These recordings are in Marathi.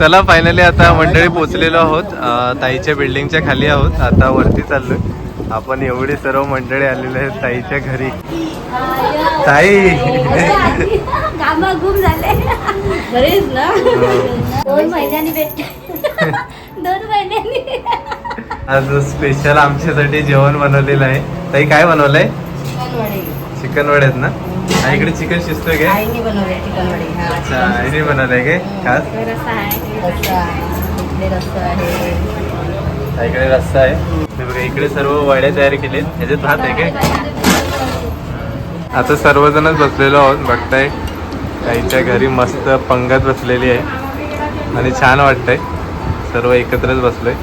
चला फायनली आता मंडळी पोचलेलो आहोत. ताईच्या बिल्डिंगच्या खाली आहोत. आता वरती चाललोय. आपण एवढी सर्व मंडळी आलेले आहेत ताईच्या घरी. ताई! आज स्पेशल आमच्यासाठी जेवण बनवलेलं आहे. ताई काय बनवलंय? चिकन वडे चिकन वड्यात ना? आणि इकडे चिकन शिजतोय काय? आईने बनवले चिकन वडे हा. अच्छा आईने बनवलंय काय? खास? रस्सा आहे. रस्सा आहे. इकडे रस्सा आहे. इकडे रस्सा आहे. हे बघा इकडे सर्व वड्या तयार केले ह्याच्यात भात आहे काय? आता सर्वजणच बसलेलो आहोत बघताय. ताईच्या घरी मस्त पंगत बसलेली आहे. आणि छान वाटतंय. सर्व एकत्रच बसलोय.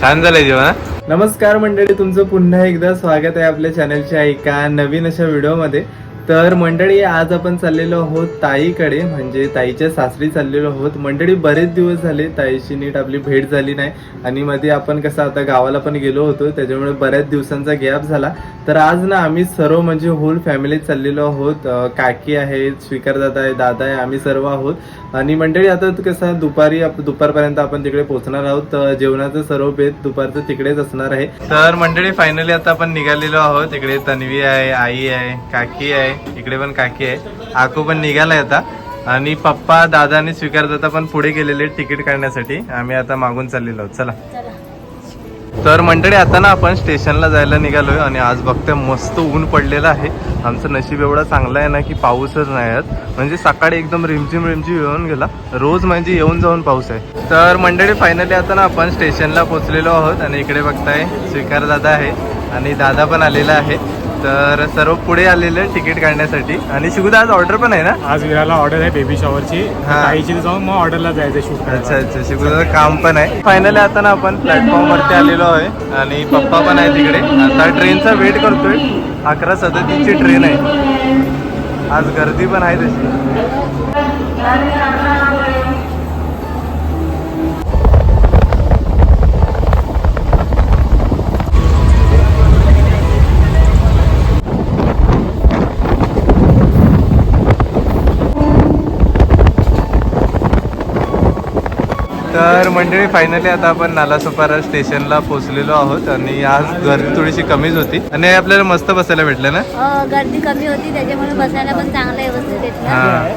छान झालंय जेवण हा? नमस्कार मंडळी तुमचं पुन्हा एकदा स्वागत आहे आपल्या चॅनलच्या एका नवीन अशा व्हिडिओमध्ये तर मंडळी आज आपण चाललेलो आहोत ताईकडे. म्हणजे ताईच्या सासरी चाललेलो आहोत. मंडळी बरेच दिवस झाले ताईशी नीट आपली भेट झाली नाही. आणि मध्ये आपण कसं आता गावाला पण गेलो होतो. त्याच्यामुळे बऱ्याच दिवसांचा गॅप झाला. तर आज ना आम्ही सर्व म्हणजे होल फॅमिली चाललेलो आहोत. काकी आहेत स्वीकारदादा आहे दादा आहे आम्ही सर्व आहोत. आणि मंडळी आता कसं दुपारी दुपारपर्यंत आपण तिकडे पोहोचणार आहोत. तर जेवणाचं सर्व बेत दुपारचं तिकडेच असणार आहे. तर मंडळी फायनली आता आपण निघालेलो आहोत. इकडे तन्वी आहे आई आहे काकी आहे. इकडे पण काकी आहे. आकू पण निघालाय आता. आणि पप्पा दादा आणि स्वीकार दादा पण पुढे गेलेले तिकीट काढण्यासाठी. आम्ही आता मागून चाललेलो आहोत. चला. तर मंडळी आता ना आपण स्टेशनला जायला निघालोय आणि आज बघते मस्त ऊन पडलेलं आहे. आमचं नशीब एवढं चांगलं आहे ना की पाऊसच नाही आहेत म्हणजे सकाळी एकदम रिमझिम रिमझिम येऊन गेला. रोज म्हणजे येऊन जाऊन पाऊस आहे. तर मंडळी फायनली आता ना आपण स्टेशनला पोहोचलेलो आहोत. आणि इकडे बघताय स्वीकार दादा आहे. आणि दादा पण आलेला आहे. तर सर्व पुढे आलेले तिकीट काढण्यासाठी. आणि शिकुदा आज ऑर्डर पण आहे ना? आज विराला ऑर्डर आहे बेबी शॉवरची हा. आईची जाऊन मग ऑर्डरला जायचं शूट अच्छा अच्छा. शिकुदाचं काम पण आहे. फायनली आता ना आपण प्लॅटफॉर्म वरती आलेलो आहे. आणि पप्पा पण आहे तिकडे. आता ट्रेनचा वेट करतोय. अकरा सदतीसची ट्रेन आहे. आज गर्दी पण आहे तशी. मंडळी फायनली आता आपण नालासोपारा स्टेशनला पोहोचलेलो आहोत आणि आज गर्दी थोडीशी कमीच होती. आणि आपल्याला मस्त बसायला भेटलं ना? हो, गर्दी कमी होती त्याच्यामुळे बसायला पण चांगलं व्यवस्थित हा.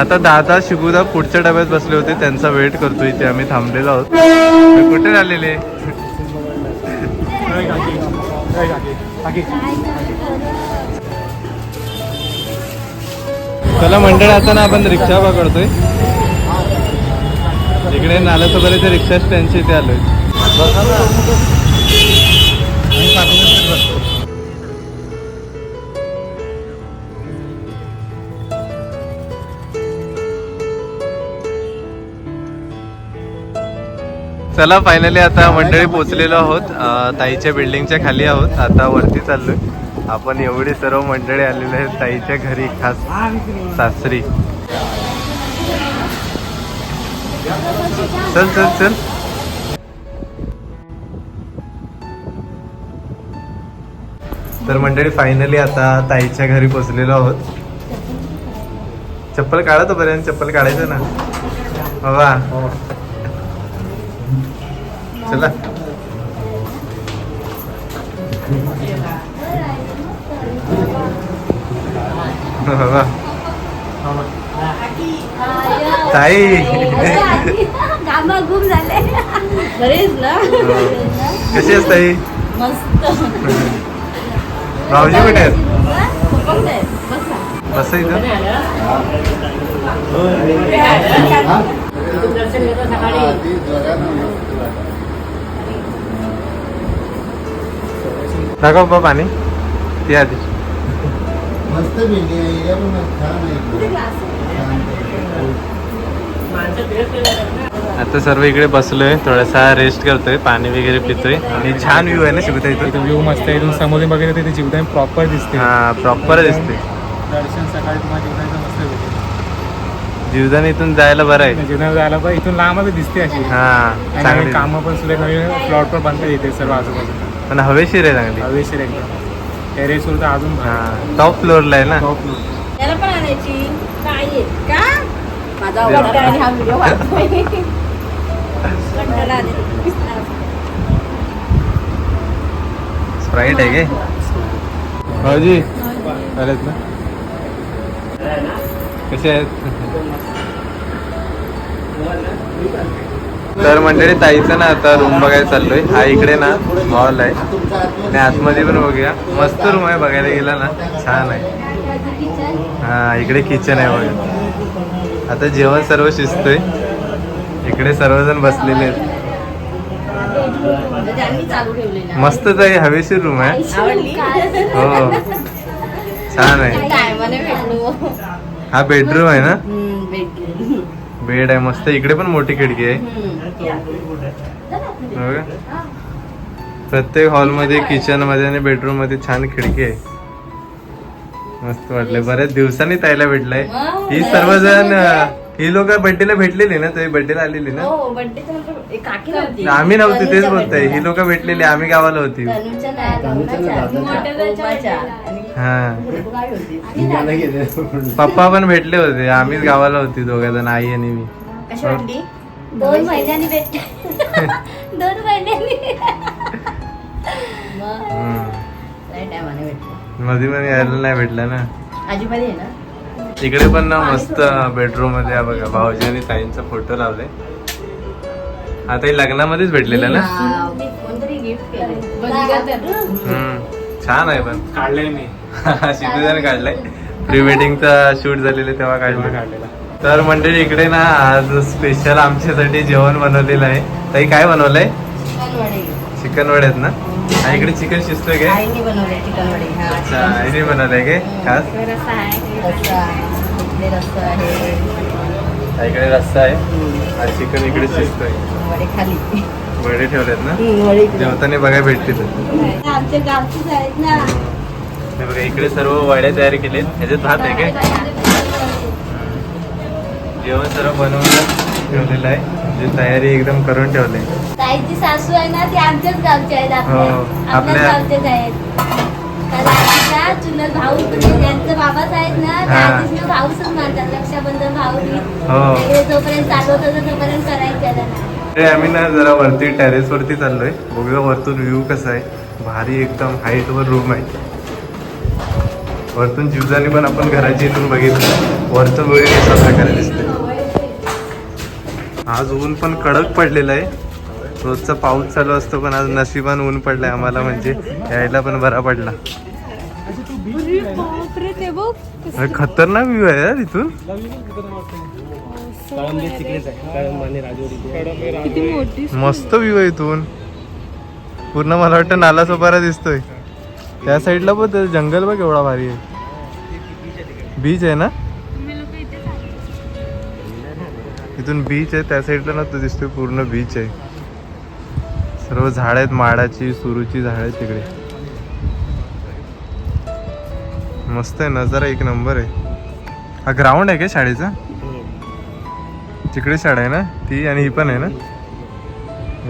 आता दादा शिकुदा पुढच्या डब्यात बसले होते त्यांचा वेट करतो इथे आम्ही थांबलेलो आहोत. कुठे आलेले चला मंडळ आता ना आपण रिक्षा पकडतोय. इकडे नालासोपाऱ्याच्या रिक्षा स्टँडच्या इथे आलो चला फायनली आता मंडळी पोचलेलो आहोत. ताईच्या बिल्डिंगच्या खाली आहोत. आता वरती चाललोय. आपण एवढी सर्व मंडळी आलेले आहेत ताईच्या घरी खास सासरी. चल चल चल. तर मंडळी फायनली आता ताईच्या घरी पोचलेलो आहोत. चप्पल काढा तोपर्यंत चप्पल काढायचं ना? बाबा. चला. बाबा. ताई. झाले बरेच ना कशी आहेस ताई? मस्त भाऊजी कुठे आहेत? बस इथं. दाखव बाबा पाणी. ते आधी. मस्त बिल्डिंग आहे एरिया पण छान आहे आता सर्व इकडे बसलोय थोडासा रेस्ट करतोय पाणी वगैरे पितोय. आणि छान व्ह्यू आहे ना शिकता इथं? व्ह्यू मस्त आहे. इथून समोरून बघितलं तिथे जीवदान प्रॉपर दिसते. हा प्रॉपर दिसते. दर्शन सकाळी तुम्हाला जीवदानचं मस्त भेटेल. जीवदान इथून जायला बरं आहे. जीवदान जायला पण इथून लांब दिसते अशी. हा कामं पण नवीन प्लॉट पण बनतात इथे सर्व आजूबाजूला. पण हवेशीर आहे चांगली. हवेशीर एकदम. टेरेसवर तर अजून हा टॉप फ्लोअरला आहे ना? टॉप फ्लोअर त्याला पण आणायची. काय? का? माझा आवडणार आणि हा व्हिडिओ स्प्राईट आहे का भाऊजी ना? कसे आहेत? तर मंडळी ताईचं ना आता रूम बघायला चाललोय. हा इकडे ना हॉल आहे. आणि आतमध्ये पण बघूया. मस्त रूम आहे बघायला गेला ना. छान आहे. हा इकडे किचन आहे बघा. आता जेवण सर्व शिजतोय इकडे सर्वजण बसलेले आहेत. ठेवलेला मस्तच आहे हवेशीर रूम आहे. हो. छान आहे. हा बेडरूम आहे ना? बेड आहे मस्त इकडे पण मोठी खिडकी आहे. हो का? प्रत्येक हॉलमध्ये किचनमध्ये आणि बेडरूममध्ये छान खिडकी आहे. मस्त वाटलंय. बऱ्याच दिवसांनी ताईला भेटलंय. ही सर्वजण ही लोक बड्डेला भेटलेली ना तुम्ही बड्डेला आलेली ना? हो नव्हती. आम्ही नव्हती तेच बोलतोय. ही लोक भेटलेली आम्ही गावाला होती. हा. पप्पा पण भेटले होते. आम्हीच गावाला होती दोघा जण आई आणि मी. कशी वाटली दोन महिन्यांनी भेटते दोन महिन्यांनी. नाही टायमाने भेटलो. मध्ये मध्ये यायला नाही भेटला ना? आजीबाई आहे ना? इकडे पण ना मस्त बेडरूममध्ये हा बघा भाऊजी आणि ताईंचा फोटो लावलाय आता हे लग्नामध्येच भेटलेला ना? कोणतरी गिफ्ट. छान आहे पण. काढलंय मी. सिटीजन काढलाय. प्री वेडिंगचा शूट झालेलं तेव्हा काढलं. काढलेला. तर मंडळी इकडे ना आज स्पेशल आमच्यासाठी जेवण बनवलेलं आहे. ताई काय बनवलंय? चिकन वडे वडे आहेत ना? आणि इकडे चिकन शिजतोय काय? आईने बनवले चिकन वडे. हा अच्छा आईने बनवलंय काय? खास? रस्सा इकडे रस्सा आहे. इकडे रस्सा आहे. आणि चिकन इकडे शिजतोय. वडे खाली. वडे ठेवलेत ना? वडे इकडे. जेवताना बघायला भेटतील. आमच्या गावचीच आहेत ना. हे बघा इकडे सर्व वड्या तयार केलेत. ह्याच्यात भात आहे काय? जेवण सर्व बनवून ठेवलेलं आहे. म्हणजे तयारी एकदम करून ठेवले ताईची सासू आहे ना ती आमच्याच गावची आहेत आपल्या. हो, आपल्याच आपल्या- गावचेच आहेत. कारण आजीचा चुलत भाऊ ज्यांचं बाबाच आहेत ना त्या हा. आधीच भाऊच मानतात रक्षाबंधन भाऊ जोपर्यंत चालवत होतं तोपर्यंत करायचं त्यांना ते आम्ही ना जरा वरती टेरेस वरती चाललोय. बघूया वरतून व्ह्यू कसा आहे. भारी एकदम हाईट वर रूम आहे. वरतून जीवदानी पण आपण घराची इथून बघितलं. वरतून वगैरे अशा प्रकारे दिसते आज ऊन पण कडक पडलेलं आहे. रोजचा पाऊस चालू असतो पण आज नशिबान ऊन पडलाय आम्हाला म्हणजे यायला पण बरा पडला. खतरनाक व्ह्यू आहे यार इथून. मस्त व्ह्यू आहे इथून. पूर्ण मला वाटतं नाला सोपारा दिसतोय. त्या साईडला पण जंगल बघ एवढा भारी आहे. बीच आहे ना? इथून बीच आहे त्या साईडला ना तो दिसतोय पूर्ण बीच आहे. सर्व झाड आहेत माडाची सुरूची झाड आहेत तिकडे. मस्त आहे नजारा एक नंबर आहे. हा ग्राउंड आहे का शाळेचा? तिकडे शाळा आहे ना? ती आणि ही पण आहे ना?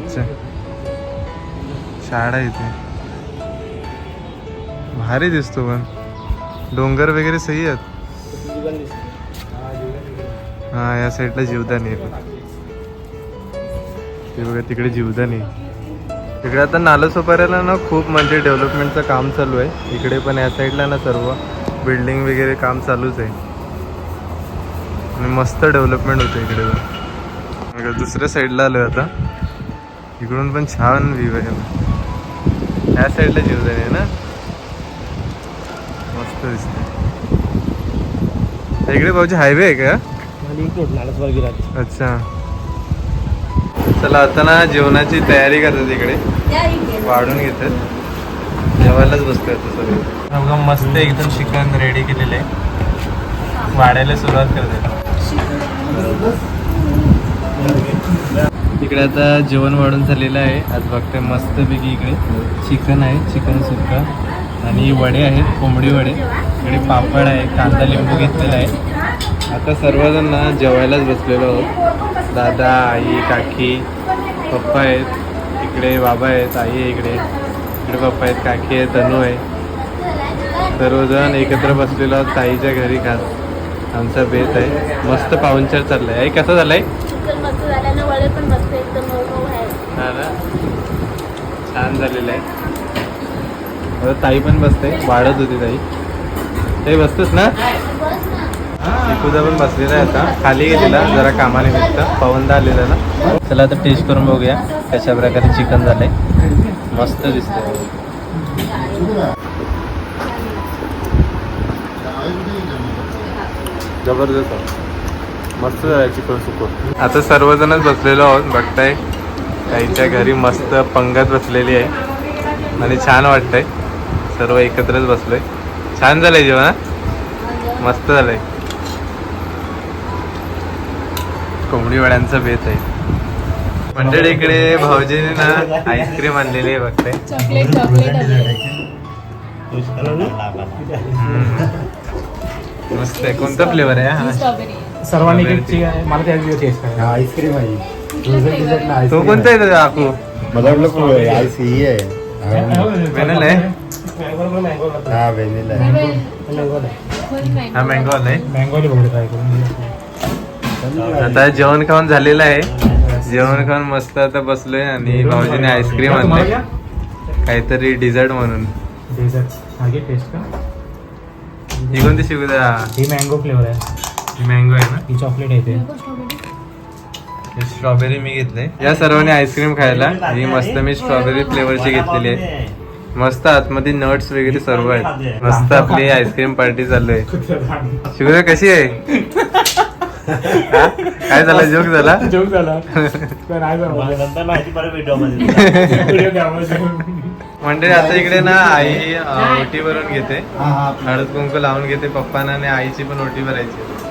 अच्छा. शाळा इथे भारी दिसतो पण. डोंगर वगैरे सही आहेत? हा या साईडला जीवदानी आहे. ते बघा तिकडे जीवदानी आहे. तिकडे आता नालसोपाऱ्याला ना खूप म्हणजे डेव्हलपमेंटचं काम चालू आहे. इकडे पण या साईडला ना सर्व बिल्डिंग वगैरे काम चालूच आहे. आणि मस्त डेव्हलपमेंट होतं इकडे. पण दुसऱ्या साईडला आलो आता. इकडून पण छान व्ह्यू आहे. या साईडला जीवदानी आहे ना? मस्त दिसते इकडे भाऊची हायवे आहे का? अच्छा. चला आता ना जेवणाची तयारी करतात इकडे. वाढून घेतात. जेवायलाच बसतोय आता सगळे. बघा मस्त एकदम चिकन रेडी केलेलं आहे. वाढायला सुरुवात करतात. इकडे आता जेवण वाढून झालेलं आहे. आज बघते मस्तपैकी इकडे चिकन आहे चिकन सुक्का. आणि वडे आहेत कोंबडी वडे. इकडे पापड आहे कांदा लिंबू घेतलेला आहे. आता सर्वजण ना जेवायलाच बसलेलो आहोत. दादा आई काकी पप्पा आहेत. इकडे बाबा आहेत आई आहे इकडे. इकडे पप्पा आहेत काकी आहे तनू आहे. सर्वजण एकत्र बसलेलो आहोत ताईच्या घरी खास. आमचा बेत आहे. मस्त पाहुणचार चाललाय. आई कसा झालाय? चिकन मस्त झाल्यानं वडे पण मस्त एकदम मऊ मऊ आहे हा ना? छान झालेलं आहे. ताई पण बसते. वाढत होती ताई. ताई बसतोस ना? बस पण बसलेला आहे आता. खाली गेलेला जरा कामानिमित्त. पवनदा आलेला ना. चला आता टेस्ट करून बघूया कशा प्रकारे चिकन झालंय. मस्त दिसतंय. जबरदस्त. मस्त झालं चिकन सुकून. आता सर्वजणच बसलेलो आहोत. बघताय ताईच्या घरी मस्त पंगत बसलेली आहे. आणि छान वाटतंय. सर्व एकत्रच बसलोय. छान झालंय जेवण मस्त झालंय. कोंबडी वड्यांचा बेत आहे. मंडळी इकडे भाऊजीने ना आईस्क्रीम आणलेली आहे बघताय चॉकलेट चॉकलेट हम्म. मस्त आहे. कोणता फ्लेवर आहे हा? स्ट्रॉबेरी सर्वांनी आहे. मला आहे आईस्क्रीम आहे. तो कोणता आहे तुझा काकू? मला वाटलं आईस ही आहे. आहे? हा व्हॅनिला आहे. हा मँगो करून आता जेवण खाऊन झालेलं आहे. जेवण खाऊन मस्त आता बसलोय आणि भाऊजीने आईस्क्रीम आणले. काहीतरी डिझर्ट म्हणून. ही कोणती द्या ही मँगो फ्लेवर आहे. मँगो आहे ना? ही चॉकलेट स्ट्रॉबेरी मी घेतले. या सर्वांनी आईस्क्रीम खायला. ही मस्त मी स्ट्रॉबेरी फ्लेवरची घेतलेली आहे. मस्त आतमध्ये नट्स वगैरे सर्व आहेत. मस्त आपली आईस्क्रीम पार्टी चालू आहे. शिवरा कशी आहे? काय झालं? जोक झाला? जोक झाला. नाही. म्हणजे आता इकडे ना आई ओटी भरून घेते. हा हा. हळद कुंकू लावून घेते पप्पांना आणि आईची पण ओटी भरायची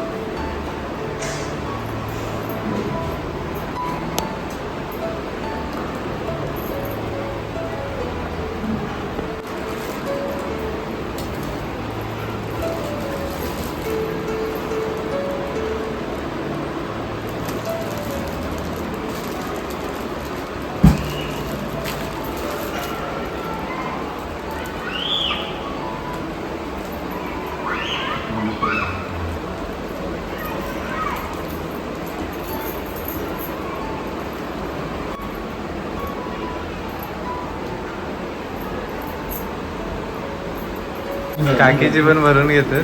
काकीची पण भरून घेते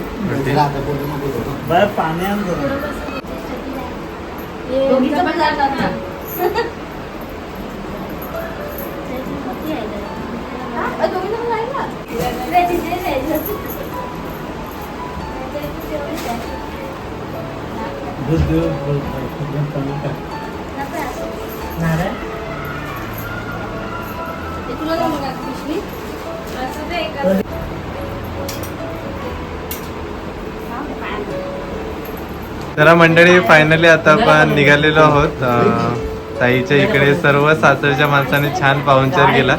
तुला हा? जरा मंडळी फायनली आता आपण निघालेलो आहोत. ताईच्या इकडे सर्व सासरच्या माणसाने छान पाहुणचार केला.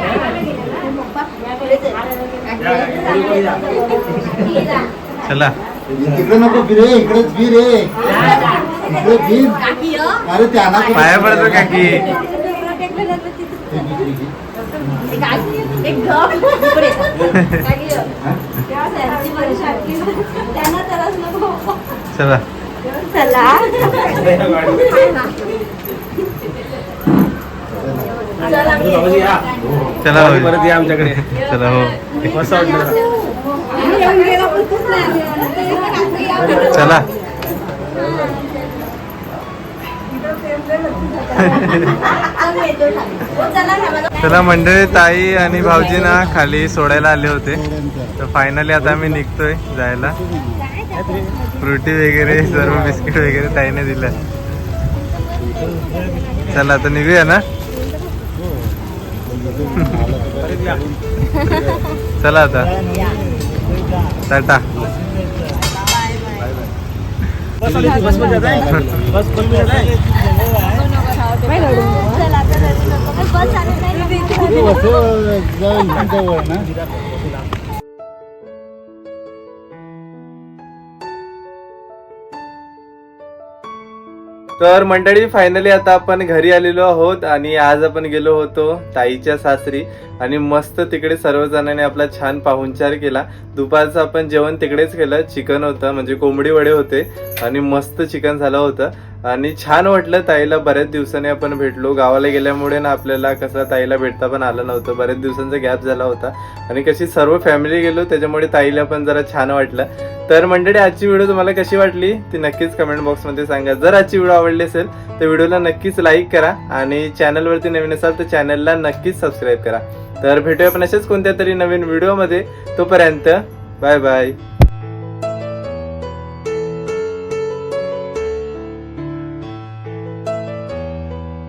चला. पाया पडतो काकी. चला. चला. परत या आमच्याकडे. चला हो. चला. चला मंडळी ताई आणि भाऊजी ना खाली सोडायला आले होते तर फायनली आता आम्ही निघतोय जायला फ्रुटी वगैरे सर्व बिस्किट वगैरे ताईने दिलं चला आता निघूया ना चला आता टाटा तर मंडळी फायनली आता आपण घरी आलेलो आहोत आणि आज आपण गेलो होतो ताईच्या सासरी. आणि मस्त तिकडे सर्वजणांनी आपला छान पाहुणचार केला. दुपारचं आपण जेवण तिकडेच केलं. चिकन होतं म्हणजे कोंबडी वडे होते. आणि मस्त चिकन झालं होतं. आणि छान वाटलं ताईला. बऱ्याच दिवसांनी आपण भेटलो. गावाला गेल्यामुळे ना आपल्याला कसं ताईला भेटता पण आलं नव्हतं. बऱ्याच दिवसांचा गॅप झाला होता. आणि कशी सर्व फॅमिली गेलो त्याच्यामुळे ताईला पण जरा छान वाटलं. तर मंडळी आजची व्हिडिओ तुम्हाला कशी वाटली? ती नक्कीच कमेंट बॉक्समध्ये सांगा. जर आजची व्हिडिओ आवडली असेल तर व्हिडिओला नक्कीच लाईक करा आणि चॅनलवरती नवीन असाल तर चॅनलला नक्कीच सबस्क्राईब करा. तर भेटूया आपण अशाच कोणत्या तरी नवीन व्हिडिओमध्ये तोपर्यंत बाय बाय